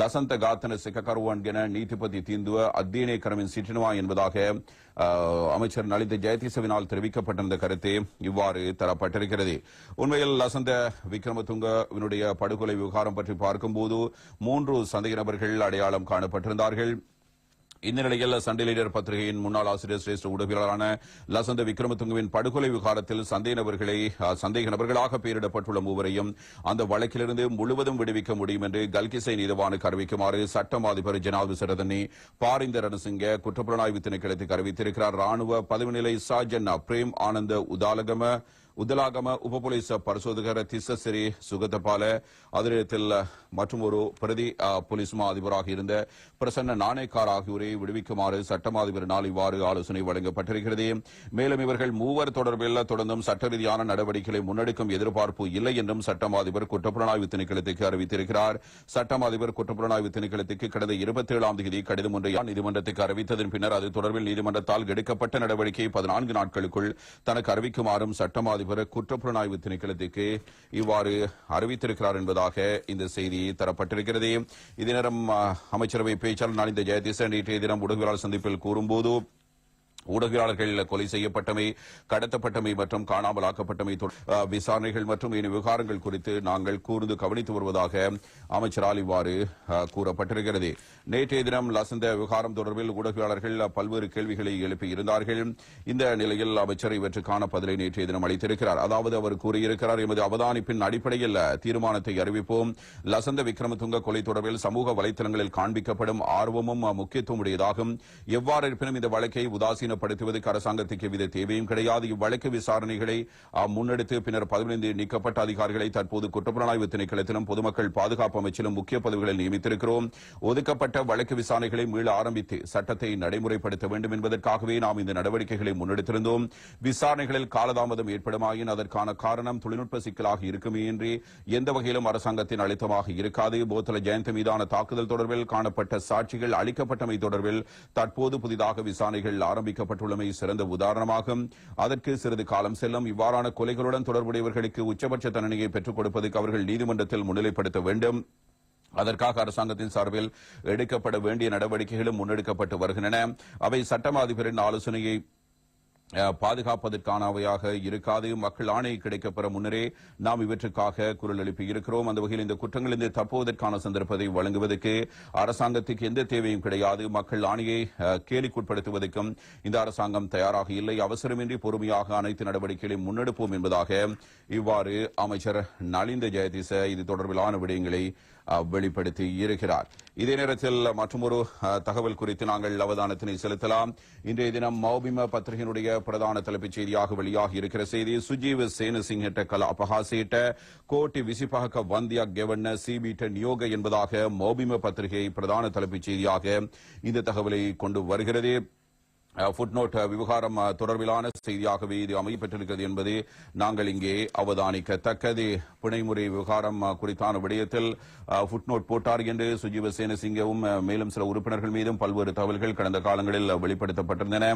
லசந்த காத்தன சிக்கக்கருவான் என நீதிபதி தீந்துவ அத்தியனே கரமின் சிற்றினுவா என்பதாக அமைச்சர் நலிந்த ஜெயதீசவினால் தெரிவிக்கப்பட்டிருந்த கருத்து இவ்வாறு தரப்பட்டிருக்கிறது. உண்மையில் லசந்த விக்ரமதுங்கவினுடைய படுகொலை விவகாரம் பற்றி பார்க்கும்போது மூன்று சந்தேக நபர்கள் அடையாளம் காணப்பட்டிருந்தார்கள். இந்த நிலையில் சண்டே லீடர் பத்திரிகையின் முன்னாள் ஆசிரியர் சிரேஷ்ட ஊடகவியலாளரான லசந்த விக்ரமதுங்கவின் படுகொலை விவகாரத்தில் சந்தேக நபர்களை சந்தேக நபர்களாக பெயரிடப்பட்டுள்ள மூவரையும் அந்த வழக்கிலிருந்து முழுவதும் விடுவிக்க முடியும் என்று கல்கிசை நீதவானுக்கு அறிவிக்குமாறு சட்டம் அதிபர் ஜனாது சரதனி பாரிந்த ரணசிங்க குற்றப்புலனாய்வு திணைக்களத்துக்கு அறிவித்திருக்கிறார். ராணுவ பதவிநிலை சாஜன் பிரேம் ஆனந்த உதாலகம உதலாகம உப போலீஸ் திசசரி திசசிறி சுகதபால அதிரத்தில் மற்றும் ஒரு பிரதி போலீஸ் மா அதிபராக இருந்த பிரசன்ன நாணயக்கார் ஆகியோரை விடுவிக்குமாறு சட்டம் அதிபரினால் இவ்வாறு ஆலோசனை வழங்கப்பட்டிருக்கிறது. மேலும் இவர்கள் மூவர் தொடர்பில் தொடர்ந்தும் சட்ட ரீதியான நடவடிக்கைகளை முன்னெடுக்கும் எதிர்பார்ப்பு இல்லை என்றும் சட்டம் அதிபர் குற்றப்புலனாய்வு திணைக்களத்துக்கு அறிவித்திருக்கிறார். சட்டம் அதிபர் குற்றப்புலனாய்வு திணைக்களத்துக்கு கடந்த இருபத்தி ஏழாம் தேதி கடிதம் ஒன்றை நீதிமன்றத்துக்கு அறிவித்ததன் பின்னர் அது தொடர்பில் நீதிமன்றத்தால் எடுக்கப்பட்ட நடவடிக்கை பதினான்கு நாட்களுக்குள் தனக்கு அறிவிக்குமாறும் சட்டம் அதிபர் குற்றப்புலனாய்வு திணைக்களத்துக்கு இவ்வாறு அறிவித்திருக்கிறார் என்பதாக இந்த செய்தி தரப்பட்டிருக்கிறது. இதே நேரம் அமைச்சரவை பேச்சாளர் நலிந்த ஜெயதீச நேற்றைய தினம் ஊடகவியலாளர் சந்திப்பில் கூறும்போது ஊடகவியலாளர்கள் கொலை செய்யப்பட்டமை கடத்தப்பட்டமை மற்றும் காணாமல் ஆக்கப்பட்டமை விசாரணைகள் மற்றும் இனி விவகாரங்கள் குறித்து நாங்கள் கூர்ந்து கவனித்து வருவதாக அமைச்சரால் இவ்வாறு கூறப்பட்டிருக்கிறது. நேற்றைய தினம் லசந்த விவகாரம் தொடர்பில் ஊடகவியலாளர்கள் பல்வேறு கேள்விகளை எழுப்பியிருந்தார்கள் இந்த நிலையில் அமைச்சர் இவற்றுக்கான பதிலை நேற்றைய தினம் அளித்திருக்கிறார். அதாவது அவர் கூறியிருக்கிறார் எமது அவதானிப்பின் அடிப்படையில் தீர்மானத்தை அறிவிப்போம். லசந்த விக்ரமதுங்க கொலை தொடர்பில் சமூக வலைத்தளங்களில் காண்பிக்கப்படும் ஆர்வமும் முக்கியத்துவம் உடையதாகும் எவ்வாறு இருப்பினும் இந்த வழக்கை உதாசீனப்படுத்துவதற்கு அரசாங்கத்துக்கு எவ்வித தேவையும் கிடையாது. இவ்வழக்கு விசாரணைகளை முன்னெடுத்து பின்னர் பதினைந்து நீக்கப்பட்ட அதிகாரிகளை தற்போது குற்றப்புலனாய்வு திணைக்களத்திலும் பொதுமக்கள் பாதுகாப்பு அமைச்சிலும் முக்கிய பதவிகளில் நியமித்திருக்கிறோம். ஒதுக்கப்பட்ட வழக்கு விசாரணைகளை மீள ஆரம்பித்து சட்டத்தை நடைமுறைப்படுத்த வேண்டும் என்பதற்காகவே நாம் இந்த நடவடிக்கைகளை முன்னெடுத்திருந்தோம். விசாரணைகளில் காலதாமதம் ஏற்படுமாயின் அதற்கான காரணம் தொழில்நுட்ப சிக்கலாக இருக்குமே என்று எந்த வகையிலும் அரசாங்கத்தின் அழுத்தமாக இருக்காது. போத்தல ஜெயந்தி மீதான தாக்குதல் தொடர்பில் காணப்பட்ட சாட்சிகள் அளிக்கப்பட்டமை தொடர்பில் தற்போது புதிதாக விசாரணைகள் ஆரம்பிக்கப்பட்டுள்ளமை சிறந்த உதாரணமாகும். அதற்கு சிறிது காலம் செல்லும் இவ்வாறான கொலைகளுடன் தொடர்புடையவர்களுக்கு உச்சபட்ச தண்டனையை பெற்றுக் கொடுப்பதற்கு அவர்கள் நீதிமன்றத்தில் முன்னிலைப்படுத்த வேண்டும். அதற்காக அரசாங்கத்தின் சார்பில் எடுக்கப்பட வேண்டிய நடவடிக்கைகளும் முன்னெடுக்கப்பட்டு வருகின்றன. அவை சட்டமாதிபரின் ஆலோசனையை பாதுகாப்பதற்கானவையாக இருக்காது. மக்கள் ஆணை கிடைக்கப்பெற முன்னரே நாம் இவற்றுக்காக குரல் எழுப்பி இருக்கிறோம் அந்த வகையில் இந்த குற்றங்களிலிருந்து தப்புவதற்கான சந்தர்ப்பத்தை வழங்குவதற்கு அரசாங்கத்துக்கு எந்த தேவையும் கிடையாது. மக்கள் ஆணையை கேலிக்குட்படுத்துவதற்கும் இந்த அரசாங்கம் தயாராக இல்லை. அவசரமின்றி பொறுமையாக அனைத்து நடவடிக்கைகளையும் முன்னெடுப்போம் என்பதாக இவ்வாறு அமைச்சர் நலிந்த ஜெயதிச இது தொடர்பிலான விடயங்களை வெளிப்படுத்தி இருக்கிறார். இதே நேரத்தில் மற்றொரு தகவல் குறித்து நாங்கள் அவதானத்தினை செலுத்தலாம். இன்றைய தினம் மௌபிம பத்திரிகையினுடைய பிரதான தலைப்புச் செய்தியாக வெளியாகி இருக்கிற செய்தி சுஜீவ் சேனசிங்கிட்ட கல அபஹாசிட்ட கோட்டி விசிபாக வந்தியா கெவண்ண சிபிட்ட நியோக என்பதாக மௌபிம பத்திரிகை பிரதான தலைப்புச் செய்தியாக இந்த தகவலை கொண்டு வருகிறது. ஃபுட்நோட் விவகாரம் தொடர்பிலான செய்தியாகவே இது அமையப்பெற்றிருக்கிறது என்பது நாங்கள் இங்கே அவதானிக்கத்தக்கது. பிணைமுறை விவகாரம் குறித்தான விடயத்தில் ஃபுட்நோட் போட்டார் என்று சுஜீவ சேனசிங்கவும் மேலும் சில உறுப்பினர்கள் மீதும் பல்வேறு தகவல்கள் கடந்த காலங்களில் வெளிப்படுத்தப்பட்டிருந்தன.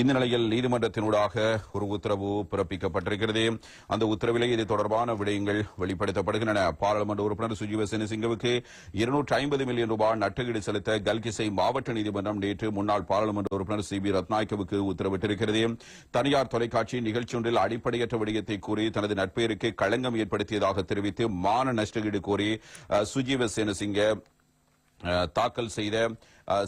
இந்த நிலையில் நீதிமன்றத்தினூடாக ஒரு உத்தரவு பிறப்பிக்கப்பட்டிருக்கிறது. அந்த உத்தரவிலே இது தொடர்பான விடயங்கள் வெளிப்படுத்தப்படுகின்றன. பாராளுமன்ற உறுப்பினர் சுஜீவ சேனசிங்கவுக்கு இருநூற்று ஐம்பது மில்லியன் ரூபாய் நட்டுக்கீடு செலுத்த கல்கிசை மாவட்ட நீதிமன்றம் நேற்று முன்னாள் பாராளுமன்ற உறுப்பினர் சிபி பி ரத்நாயக்கவுக்கு உத்தரவிட்டிருக்கிறது. தனியார் தொலைக்காட்சி நிகழ்ச்சி ஒன்றில் அடிப்படையற்ற விடயத்தை கூறி தனது நட்பெயருக்கு களங்கம் ஏற்படுத்தியதாக தெரிவித்து மான நஷ்டஈடு கோரி சுஜீவ சேனசிங்க தாக்கல் செய்த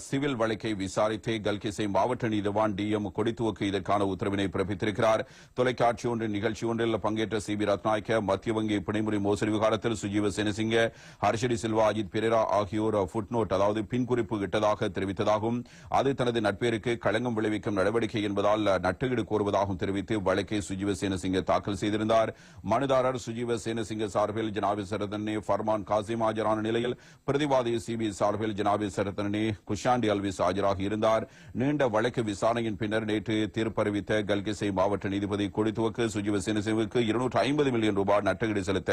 சிவில் வழக்கை விசாரித்து கல்கிசை மாவட்ட நீதிவான் டி எம் கொடித்துவக்கு இதற்கான உத்தரவினை பிறப்பித்திருக்கிறார். தொலைக்காட்சி ஒன்றின் நிகழ்ச்சி ஒன்றில் பங்கேற்ற சி பி ரத்நாயக்க மத்திய வங்கி பிணைமுறை மோசடி விவகாரத்தில் சுஜீவ சேனசிங்க ஹர்ஷடி சில்வா அஜித் பெரேரா ஆகியோர் ஃபுட்நோட் அதாவது பின்குறிப்பு இட்டதாக தெரிவித்ததாகவும் அது தனது நட்பேருக்கு களங்கம் விளைவிக்கும் நடவடிக்கை என்பதால் நட்டுகீடு கோருவதாகவும் தெரிவித்து வழக்கை சுஜீவ சேனசிங்க தாக்கல் செய்திருந்தார். மனுதாரர் சுஜீவ சேனசிங்க சார்பில் ஜனாபி சரதனே ஃபர்மான் காசிம் ஆஜரான நிலையில் பிரதிவாதி சிபி சார்பில் ஜனாபி சரதனே குஷாண்டி அல்விஸ் ஆஜராக இருந்தார். நீண்ட வழக்கு விசாரணையின் பின்னர் நேற்று தீர்ப்பறிவித்த கல்கிசை மாவட்ட நீதிபதி கொடித்துவக்கு சுஜீவ சேனசிங்குக்கு இருநூற்று ஐம்பது மில்லியன் ரூபாய் நட்டஈடு செலுத்த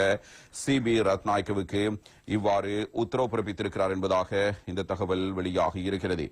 சிபி ரத்நாயக்கவுக்கு இவ்வாறு உத்தரவு பிறப்பித்திருக்கிறார் என்பதாக இந்த தகவல் வெளியாகி இருக்கிறது.